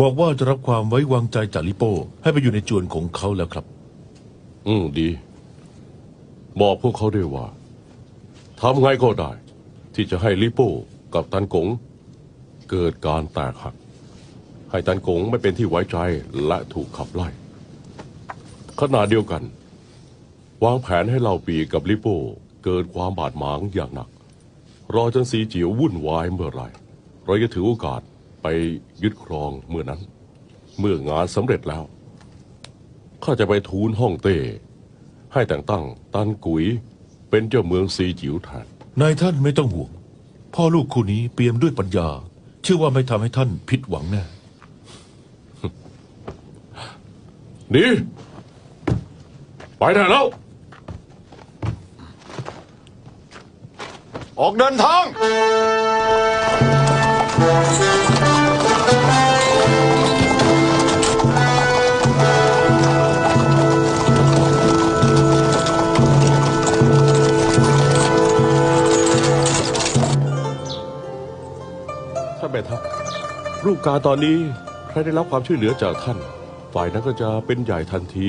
บอกว่าจะรับความไว้วางใจจากลิโป้ให้ไปอยู่ในจวนของเขาแล้วครับ อืมดี บอกพวกเขาด้วยว่าทำไงก็ได้ ที่จะให้ลิโป้กับตันกง เกิดการแตกหัก ให้ตันกงไม่เป็นที่ไว้ใจและถูกขับไล่ขณะเดียวกัน วางแผนให้เราปีกับลิโป้เกิดความบาดหมางอย่างหนัก รอจนสีจิ๋ววุ่นวายเมื่อไหร่เราจะถือโอกาส ยึดครองเมื่อนั้น เมื่องานสำเร็จแล้ว ข้าจะไปทูลฮ่องเต้ ให้แต่งตั้งตันกุยเป็นเจ้าเมืองซีจิ๋วแทนนายท่านไม่ต้องห่วง พ่อลูกคู่นี้เปี่ยมด้วยปัญญา เชื่อว่าไม่ทำให้ท่านผิดหวังแน่ดีไปได้แล้ว ออกเดินทาง รูปการตอนนี้ ใครได้รับความช่วยเหลือจากท่าน ฝ่ายนั้นก็จะเป็นใหญ่ทันที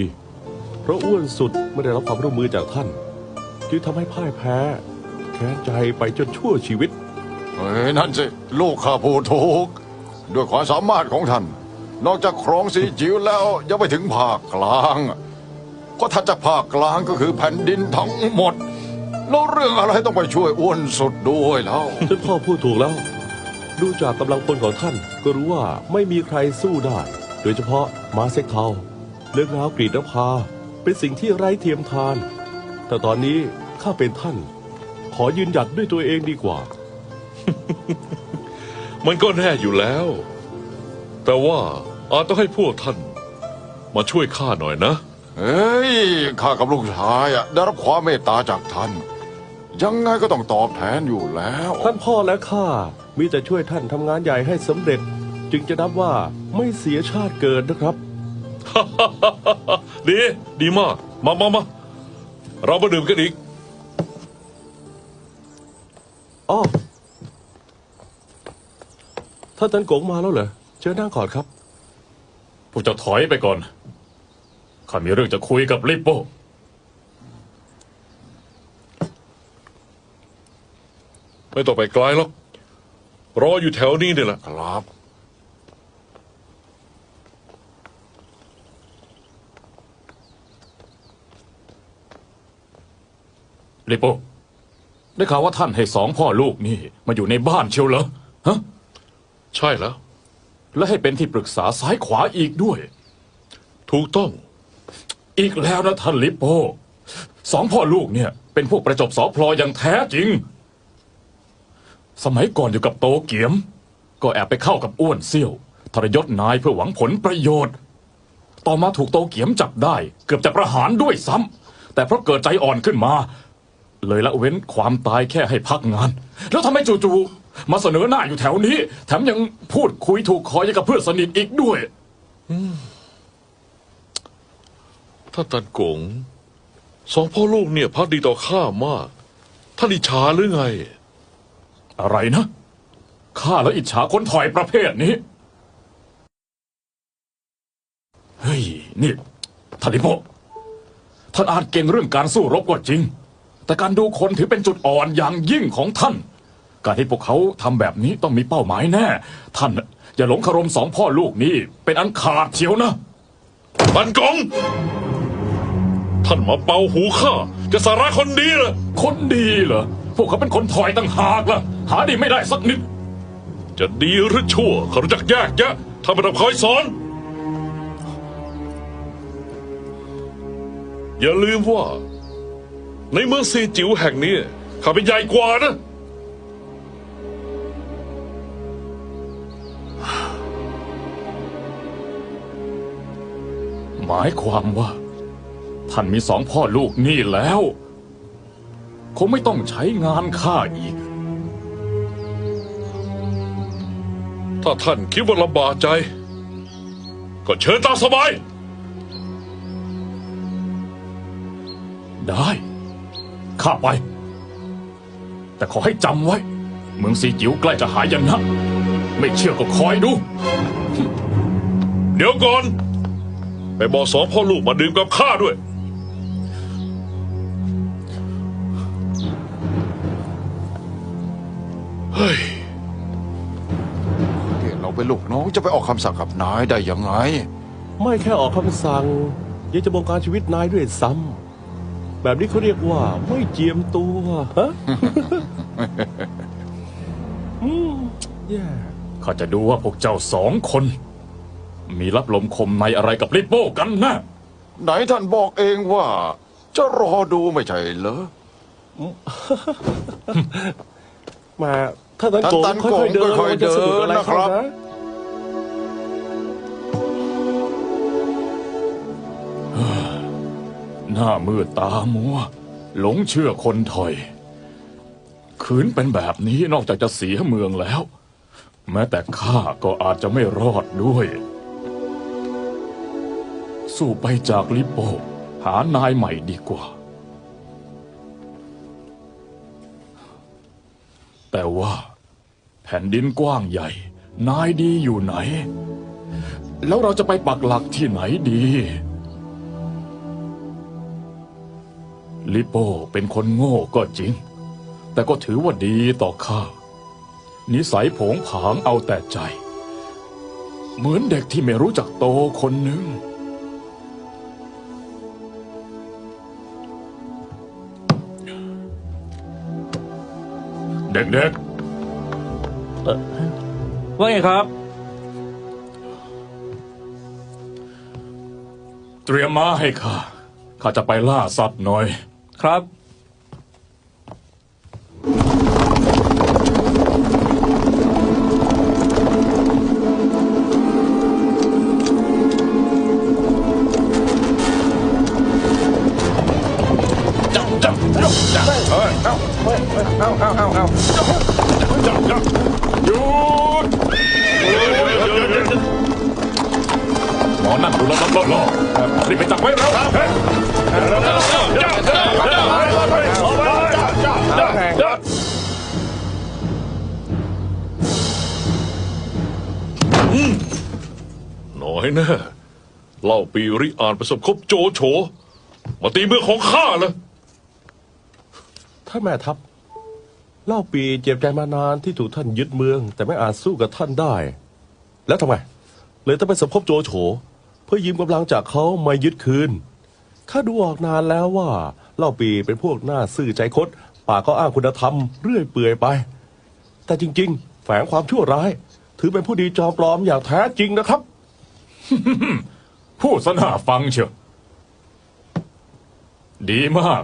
เพราะอ้วนสุดไม่ได้รับความร่วมมือจากท่านจึงทำให้พ่ายแพ้ แค้นใจไปจนชั่วชีวิตเฮ้ยนั่นสิลูกข้าพูดถูกด้วยความสามารถของท่าน นอกจากครองสีจิ๋วแล้วยังไปถึงภาคกลาง ก็ถ้าจะภาคกลางก็คือแผ่นดินทั้งหมด แล้วเรื่องอะไรต้องไปช่วยอ้วนสุดด้วยแล้ว ท่านพ่อพูดถูกแล้ว ดูจากกำลังพลของท่านก็รู้ว่าไม่มีใครสู้ได้ โดยเฉพาะมาเซ็กเทาเลือกราวกรีดนภาเป็นสิ่งที่ไร้เทียมทาน แต่ตอนนี้ข้าเป็นท่าน ขอยืนหยัดด้วยตัวเองดีกว่า มันก็แน่อยู่แล้ว แต่ว่าอาจต้องให้พวกท่าน มาช่วยข้าหน่อยนะ เฮ้ย ข้ากับลูกชายอะได้รับความเมตตาจากท่าน ยังไงก็ต้องตอบแทนอยู่แล้ว ท่านพ่อและข้า มีแต่ช่วยท่านทำงานใหญ่ให้สำเร็จ จึงจะนับว่าไม่เสียชาติเกิดนะครับ ดี ดีมาก มามามาเรามาดื่มกันอีกอ้อท่านตันกงมาแล้วเหรอเชิญนั่งก่อนครับ พวกเจ้าถอยไปก่อน ข้ามีเรื่องจะคุยกับลิปโป้ไม่ต้องไปไกลหรอก รออยู่แถวนี้นี่แหละ ครับลิปโป้ได้ข่าวว่าท่านให้สองพ่อลูกนี่ มาอยู่ในบ้านเชียวเหรอ ฮะ ใช่แล้ว และให้เป็นที่ปรึกษาซ้ายขวาอีกด้วย ถูกต้อง อีกแล้วนะท่านลิปโป้สองพ่อลูกเนี่ย เป็นพวกประจบสอพลออย่างแท้จริง สมัยก่อนอยู่กับโตเกียม ก็แอบไปเข้ากับอ้วนเซี่ยวทรยศนายเพื่อหวังผลประโยชน์ ต่อมาถูกโตเกียมจับได้ เกือบจะประหารด้วยซ้ำแต่เพราะเกิดใจอ่อนขึ้นมา เลยละเว้นความตายแค่ให้พักงาน แล้วทำไมจู่ๆมาเสนอหน้าอยู่แถวนี้ แถมยังพูดคุยถูกคอยังกับเพื่อนสนิทอีกด้วยถ้าตันกง สองพ่อลูกเนี่ยพักดีต่อข้ามาก ท่านอิจฉาหรือไง อะไรนะข้าแล้วอิจฉาคนถอยประเภทนี้ เฮ้ย นี่ท่านลิโปท่านอาจเก่งเรื่องการสู้รบก็จริง แต่การดูคนถือเป็นจุดอ่อนอย่างยิ่งของท่าน การที่พวกเขาทำแบบนี้ต้องมีเป้าหมายแน่ ท่านอย่าหลงคารมสองพ่อลูกนี้ เป็นอันขาดเชียวนะตันกง ท่านมาเป่าหูข้าจะสาระคนดีเหรอคนดีเหรอ พวกเขาเป็นคนถอยต่างหากล่ะ หาดีไม่ได้สักนิด จะดีหรือชั่วเขารู้จักแยกแยะทำไมต้องคอยสอน อย่าลืมว่า ในเมืองซีจิ๋วแห่งนี้ข้าเป็นใหญ่กว่านะหมายความว่า ท่านมีสองพ่อลูกนี่แล้ว คงไม่ต้องใช้งานข้าอีก ถ้าท่านคิดว่าลำบากใจ ก็เชิญตามสบาย ได้ ข้าไป แต่ขอให้จำไว้ เมืองซีจิ๋วใกล้จะหายนะ ไม่เชื่อก็คอยดู เดี๋ยวก่อน ไปบอกสองพ่อลูกมาดื่มกับข้าด้วย เฮ้ยเราเป็นลูกน้องจะไปออกคำสั่งกับนายได้ยังไง ไม่แค่ออกคำสั่งยังจะบงการชีวิตนายด้วยซ้ำแบบนี้เขาเรียกว่าไม่เจียมตัวฮะ อืมแย่ข้าจะดูว่าพวกเจ้าสองคน มีรับลมคมในอะไรกับลิปโป้กันนะไหนท่านบอกเองว่า จะรอดูไม่ใช่เหรอ มาถ้าตัน ท่านโกงตันโกงค่อยๆเดินค่อยๆมันจะสนุกอะไรเดินนะครับเขานะหน้ามืดตามัว หลงเชื่อคนถอยขืนเป็นแบบนี้นอกจากจะเสียเมืองแล้ว แม้แต่ข้าก็อาจจะไม่รอดด้วย สู้ไปจากลิปโป หานายใหม่ดีกว่า แต่ว่า แผ่นดินกว้างใหญ่ นายดีอยู่ไหน แล้วเราจะไปปักหลักที่ไหนดี ลิโป้เป็นคนโง่ก็จริง แต่ก็ถือว่าดีต่อข้า นิสัยผงผางเอาแต่ใจ เหมือนเด็กที่ไม่รู้จักโตคนหนึ่ง เด็กว่าไงครับ ๆ เตรียมม้าให้ข้า ข้าจะไปล่าสัตว์หน่อย ครับ อนั่งดูแล้วรับรอรีบไปจับไว้เร็วน้อยน่เล่าปีริอ่านประสบคบโจโฉมาตีเมืองของข้าเลยท่านแม่ทัพเล่าปีเจ็บใจมานานที่ถูกท่านยึดเมือง แต่ไม่อาจสู้กับท่านได้ แล้วทำไมเลยต้องไปสมภพโจโฉ เพื่อยืมกำลังจากเขามายึดคืนข้าดูออกนานแล้วว่าเล่าปีเป็นพวกหน้าซื่อใจคดปากก็อ้างคุณธรรมเรื่อยเปื่อยไป แต่จริง ๆ แฝงความชั่วร้าย ถือเป็นผู้ดีจอมปลอมอย่างแท้จริงนะครับพูดสนาฟังเชียวดีมาก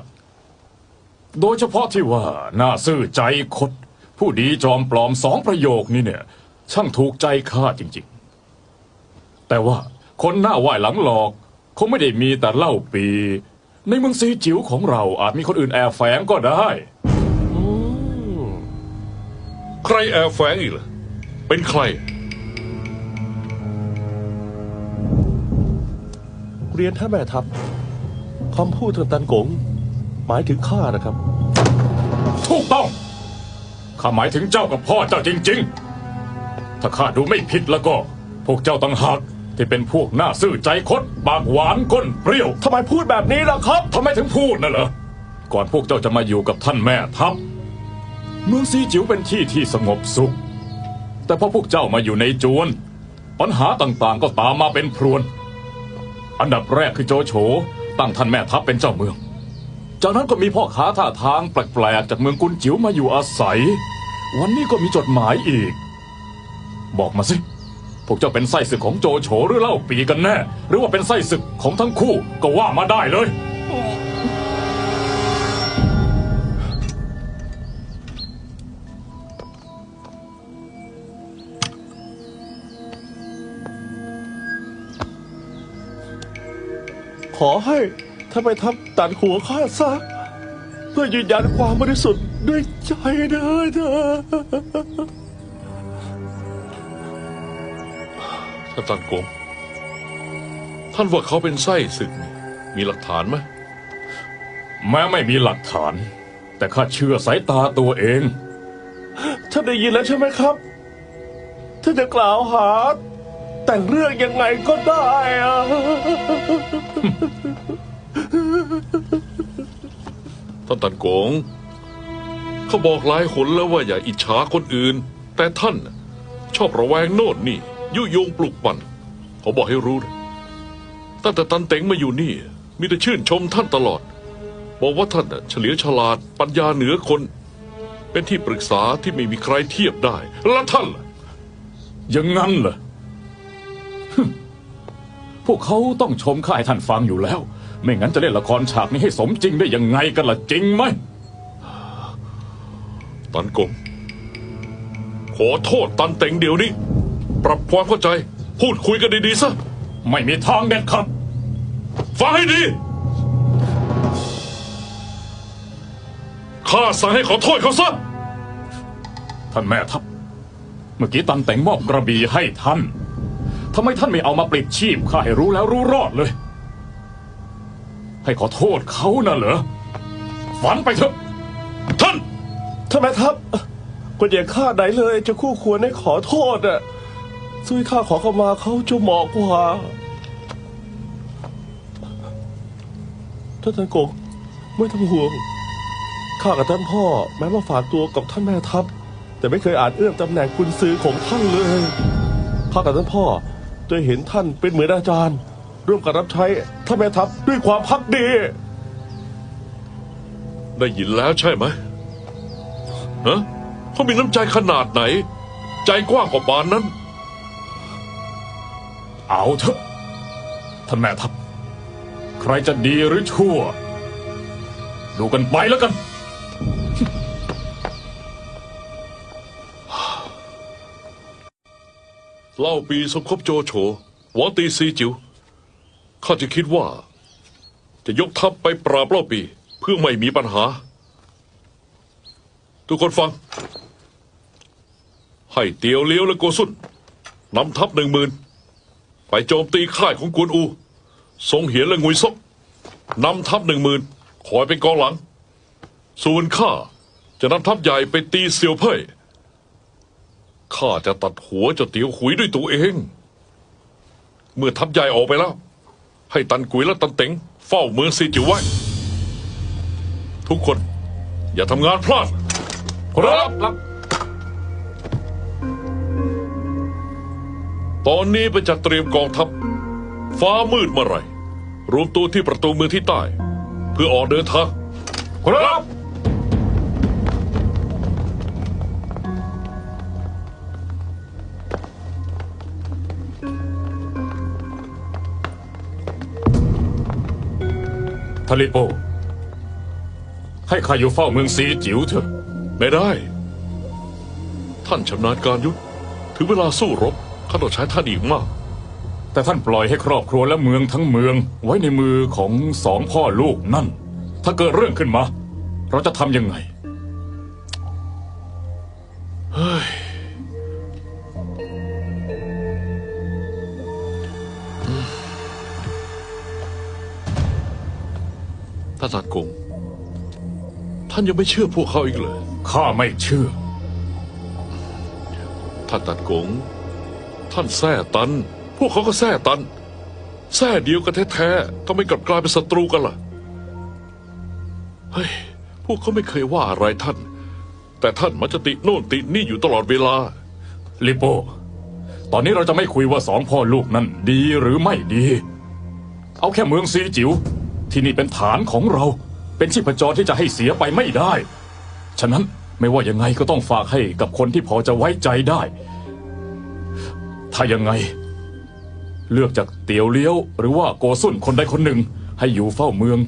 โดยเฉพาะที่ว่าหน้าซื่อใจคด ผู้ดีจอมปลอมสองประโยคนี้เนี่ย ช่างถูกใจข้าจริง ๆ แต่ว่า คนหน้าไหวหลังหลอกคงไม่ได้มีแต่เล่าปี ในเมืองซีจิ๋วของเราอาจมีคนอื่นแอบแฝงก็ได้ ใครแอบแฝงอีกล่ะเป็นใคร เรียนท่านแม่ทัพคำพูดทางตันกง หมายถึงข้านะครับ ถูกต้องข้าหมายถึงเจ้ากับพ่อเจ้าจริง ๆ ถ้าข้าดูไม่ผิดแล้วก็ พวกเจ้าต่างหาก ที่เป็นพวกหน้าซื่อใจคดปากหวานก้นเปรี้ยวทำไมพูดแบบนี้ล่ะครับทำไมถึงพูดน่ะเหรอก่อนพวกเจ้าจะมาอยู่กับท่านแม่ทัพเมืองซีจิ๋วเป็นที่ที่สงบสุข แต่พอพวกเจ้ามาอยู่ในจวน ปัญหาต่างๆก็ตามมาเป็นพรวน อันดับแรกคือโจโฉตั้งท่านแม่ทัพเป็นเจ้าเมือง จากนั้นก็มีพ่อค้าท่าทางแปลกๆจากเมืองกุนจิ๋วมาอยู่อาศัย วันนี้ก็มีจดหมายอีก บอกมาสิ พวกเจ้าเป็นไส้ศึกของโจโฉหรือเล่าปีกันแน่ หรือว่าเป็นไส้ศึกของทั้งคู่ก็ว่ามาได้เลย ขอให้ท่านแม่ทัพตัดหัวข้าซะ เพื่อยืนยันความบริสุทธิ์ด้วยใจเถิดเถอ ท่านตันกงท่านว่าเขาเป็นไส้ศึกนี่มีหลักฐานไหมแม้ไม่มีหลักฐาน แต่ข้าเชื่อสายตาตัวเองท่านได้ยินแล้วใช่ไหมครับท่านจะกล่าวหา แต่งเรื่องยังไงก็ได้อะท่านตันโกงเขาบอกหลายหนแล้วว่าอย่าอิจฉาคนอื่น แต่ท่านน่ะชอบระแวงโน่นนี่ ยุยงปลุกปั่นเขาบอกให้รู้นะตั้งแต่ตันเต็งมาอยู่นี่ มีแต่ชื่นชมท่านตลอด บอกว่าท่านน่ะเฉลียวฉลาดปัญญาเหนือคน เป็นที่ปรึกษาที่ไม่มีใครเทียบได้ แล้วท่านล่ะอย่างนั้นเหรอฮึ่มพวกเขาต้องชมข้าให้ท่านฟังอยู่แล้ว ไม่งั้นจะเล่นละครฉากนี้ให้สมจริงได้ยังไงกันล่ะจริงไหมตันกงขอโทษตันเต็งเดี๋ยวนี้ ปรับความเข้าใจ พูดคุยกันดีๆซะ ไม่มีทางเด็ดขาดฟังให้ดี ข้าสั่งให้ขอโทษเขาซะ ท่านแม่ทัพ เมื่อกี้ตันแต่งมอบกระบี่ให้ท่าน ทำไมท่านไม่เอามาปลิดชีพข้าให้รู้แล้วรู้รอดเลย ให้ขอโทษเขาน่ะเหรอ ฝันไปเถอะ ท่าน ท่านแม่ทัพคนอย่างข้าไหนเลยจะคู่ควรให้ขอโทษอะ ซุยข้าขอเข้ามาเขาจะเหมาะกว่าท่านท่านกงไม่ต้องห่วง ข้ากับท่านพ่อ แม้มาฝากตัวกับท่านแม่ทัพ แต่ไม่เคยอ่านเอื้อมตำแหน่งกุญซือของท่านเลย ข้ากับท่านพ่อจะเห็นท่านเป็นเหมือนอาจารย์ ร่วมกันรับใช้ท่านแม่ทัพด้วยความพักดี ได้ยินแล้วใช่ไหมฮะเขามีน้ำใจขนาดไหน ใจกว้างกว่าปานนั้น เอาเถอะท่านแม่ทัพใครจะดีหรือชั่ว ดูกันไปแล้วกัน เล่าปีสมคบโจโฉหวังตีซีจิวข้าจะคิดว่า จะยกทัพไปปราบเล่าปีเพื่อไม่มีปัญหา ทุกคนฟัง ให้เตียวเลี้ยวและโกสุนนำทัพหนึ่งหมื่น ไปโจมตีค่ายของกวนอู ทรงเหียนและงุยซกนำทัพหนึ่งหมื่นคอยเป็นกองหลัง ส่วนข้าจะนำทัพใหญ่ไปตีเซียวเพ่ยข้าจะตัดหัวเจ้าเตียวหุยด้วยตัวเอง เมื่อทัพใหญ่ออกไปแล้ว ให้ตันกุยและตันเต็งเฝ้าเมืองซีจิวไว้ ทุกคนอย่าทำงานพลาด ครับ ตอนนี้ไปจัดเตรียมกองทัพ ฟ้ามืดเมื่อไหร่ รวมตัวที่ประตูเมืองที่ใต้ เพื่อออกเดินทางครับ ทาริโป ให้ข้าอยู่เฝ้าเมืองซีจิ๋วเถอะ ไม่ได้ ท่านชำนาญการยุทธถึงเวลาสู้รบข้าต้องใช้ท่านอีกมาก แต่ท่านปล่อยให้ครอบครัวและเมืองทั้งเมืองไว้ในมือของสองพ่อลูกนั่น ถ้าเกิดเรื่องขึ้นมา เราจะทำยังไงท่านสากง ท่านยังไม่เชื่อพวกเขาอีกเลย ข้าไม่เชื่อ ท่านตัดกง ท่านแท้ตัน พวกเขาก็แท้ตันแท้เดียวกันแท้ๆทำไมกลับกลายเป็นศัตรูกันล่ะ เฮ้ย พวกเขาไม่เคยว่าอะไรท่าน แต่ท่านมันจะติโน่นตินี่อยู่ตลอดเวลา ลิโป้ตอนนี้เราจะไม่คุยว่าสองพ่อลูกนั้นดีหรือไม่ดี เอาแค่เมืองซีจิ๋วที่นี่เป็นฐานของเรา เป็นชีพจรที่จะให้เสียไปไม่ได้ ฉะนั้นไม่ว่ายังไงก็ต้องฝากให้กับคนที่พอจะไว้ใจได้ ถ้ายังไง เลือกจากเตียวเลี้ยว หรือว่าโกสุนคนใดคนหนึ่ง ให้อยู่เฝ้าเมือง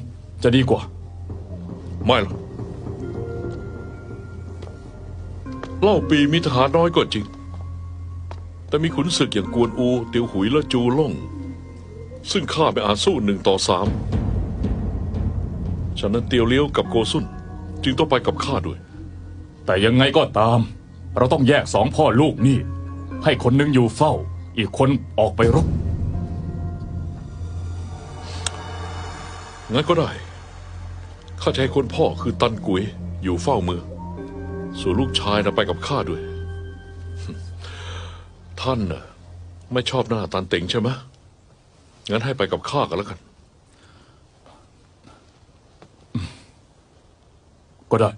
จะดีกว่า ไม่หรอกเล่าปีมีทหารน้อยก็จริง แต่มีขุนศึกอย่างกวนอู เตียวหุยและจูล่ง ซึ่งข้าไม่อาจสู้หนึ่งต่อสามฉะนั้นเตียวเลี้ยวกับโกซุนจึงต้องไปกับข้าด้วย แต่ยังไงก็ตาม เราต้องแยกสองพ่อลูกนี่ ให้คนหนึ่งอยู่เฝ้า อีกคนออกไปรบ งั้นก็ได้ ข้าจะให้คนพ่อคือตันกุยอยู่เฝ้าเมือง ส่วนลูกชายนะไปกับข้าด้วย ท่านน่ะไม่ชอบหน้าตันเต็งใช่ไหมงั้นให้ไปกับข้ากันแล้วกัน ก็ได้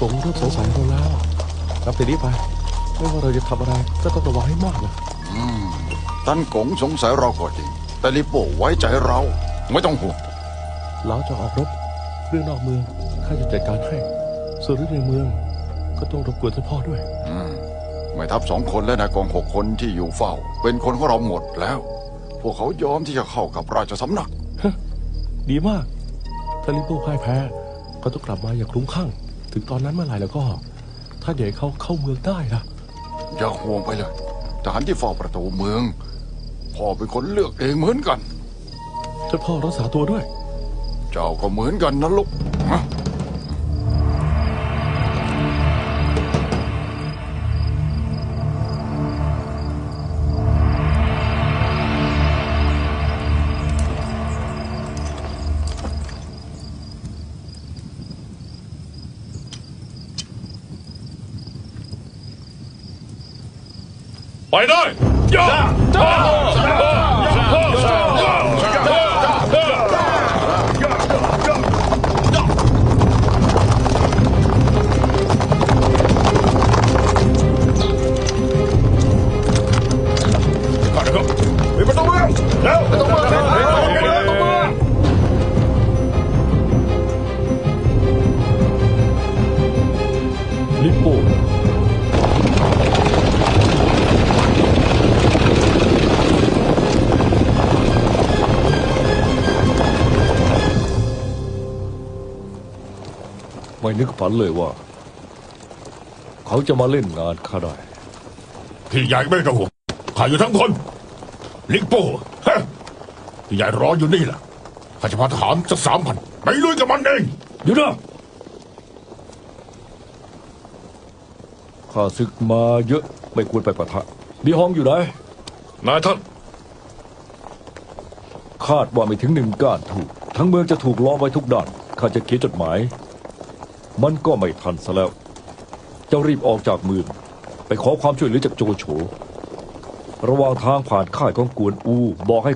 กงเริ่มสงสัยเราแล้วนับแต่นี้ไป ไม่ว่าเราจะทำอะไรก็ต้องระวังให้มากนะท่านกงสงสัยเราก็จริง แต่ลิโป้ไว้ใจเรา ไม่ต้องห่วงเราจะออกรบเรื่องนอกเมืองข้าจะจัดการให้ส่วนเรื่องในเมือง ก็ต้องรบกวนท่านพ่อด้วยไม่ทัพสองคนและนายกองหกคนที่อยู่เฝ้า เป็นคนของเราหมดแล้ว พวกเขายอมที่จะเข้ากับราชสำนัก ดีมาก ถ้าลิโป้พ่ายแพ้ ก็ต้องกลับมาอย่างคลุ้มคลั่ง ถึงตอนนั้นเมื่อไหร่แล้วก็ ถ้าใหญ่เขาเข้าเมืองได้นะอย่าห่วงไปเลยทหารที่เฝ้าประตูเมือง พ่อเป็นคนเลือกเองเหมือนกันท่านพ่อรักษาตัวด้วย เจ้าก็เหมือนกันนะลูก นึกฝันเลยว่า เขาจะมาเล่นงานข้าได้ พี่ใหญ่ไม่ต้องห่วงข้าอยู่ทั้งคน ลิกโป้ฮะพี่ใหญ่รออยู่นี่แหละข้าจะพาทหารสักสามพันไปลุยกับมันเองอยู่นะข้าศึกมาเยอะไม่ควรไปปะทะบีฮองอยู่ไหนนายท่านคาดว่าไม่ถึงหนึ่งก้านถูก ทั้งเมืองจะถูกล้อมไว้ทุกด้านข้าจะเขียนจดหมาย มันก็ไม่ทันซะแล้ว เจ้ารีบออกจากเมืองไปขอความช่วยเหลือจากโจโฉ ระหว่างทางผ่านค่ายของกวนอู บอกให้